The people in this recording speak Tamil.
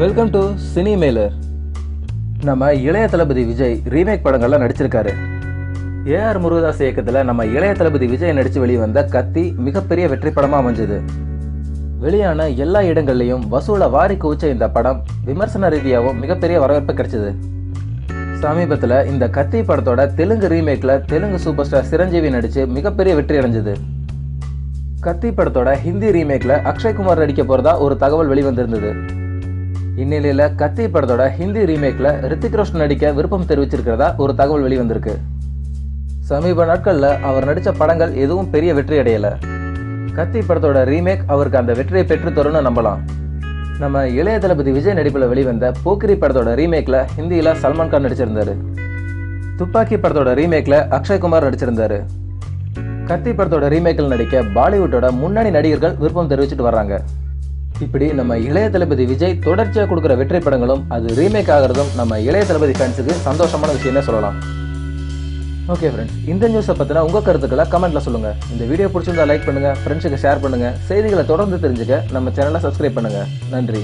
வெல்கம் டு சினி மேலர் நம்ம இளைய தளபதி விஜய் ரீமேக் படங்கள்லாம் நடிச்சிருக்காரு. ஏஆர் முருகதாஸ் இயக்கத்தில் நம்ம இளைய தளபதி விஜய் நடித்து வெளிவந்த கத்தி மிகப்பெரிய வெற்றி படமாக அமைஞ்சது. வெளியான எல்லா இடங்கள்லையும் வசூலை வாரி குவிச்ச இந்த படம் விமர்சன ரீதியாகவும் மிகப்பெரிய வரவேற்பு கிடைச்சது. சமீபத்தில் இந்த கத்தி படத்தோட தெலுங்கு ரீமேக்கில் தெலுங்கு சூப்பர் ஸ்டார் சிரஞ்சீவி நடித்து மிகப்பெரிய வெற்றி அடைஞ்சது. கத்தி படத்தோட ஹிந்தி ரீமேக்கில் அக்ஷய் குமார் நடிக்க போகிறதா ஒரு தகவல் வெளிவந்திருந்தது. இந்நிலையில கத்தி படத்தோட ஹிந்தி ரீமேக்ல ரித்திக் ரோஷன் நடிக்க விருப்பம் தெரிவிச்சிருக்கிறதா ஒரு தகவல் வெளிவந்திருக்கு. சமீப நாட்களில் அவர் நடித்த படங்கள் எதுவும் பெரிய வெற்றி அடையல. கத்தி படத்தோட ரீமேக் அவருக்கு அந்த வெற்றியை பெற்று தரும்னு நம்பலாம். நம்ம இளைய தளபதி விஜய் நடிப்பில் வெளிவந்த போக்கிரி படத்தோட ரீமேக்ல ஹிந்தியில சல்மான் கான் நடிச்சிருந்தாரு. துப்பாக்கி படத்தோட ரீமேக்ல அக்ஷய்குமார் நடிச்சிருந்தாரு. கத்தி படத்தோட ரீமேக்கில் நடிக்க பாலிவுட்டோட முன்னணி நடிகர்கள் விருப்பம் தெரிவிச்சிட்டு வர்றாங்க. இப்படி நம்ம இளைய தளபதி விஜய் தொடர்ச்சியாக கொடுக்குற வெற்றி படங்களும் அது ரீமேக் ஆகிறதும் நம்ம இளைய தளபதி ஃபேன்ஸுக்கு சந்தோஷமான விஷயம்னே சொல்லலாம். ஓகே ஃப்ரெண்ட்ஸ் இந்த நியூஸை பற்றின உங்கள் கருத்துக்களை கமெண்ட்டில் சொல்லுங்கள் இந்த வீடியோ பிடிச்சிருந்தா லைக் பண்ணுங்கள் ஃப்ரெண்ட்ஸுக்கு ஷேர் பண்ணுங்கள் செய்திகளை தொடர்ந்து தெரிஞ்சுக்க நம்ம சேனலை சப்ஸ்கிரைப் பண்ணுங்கள் நன்றி.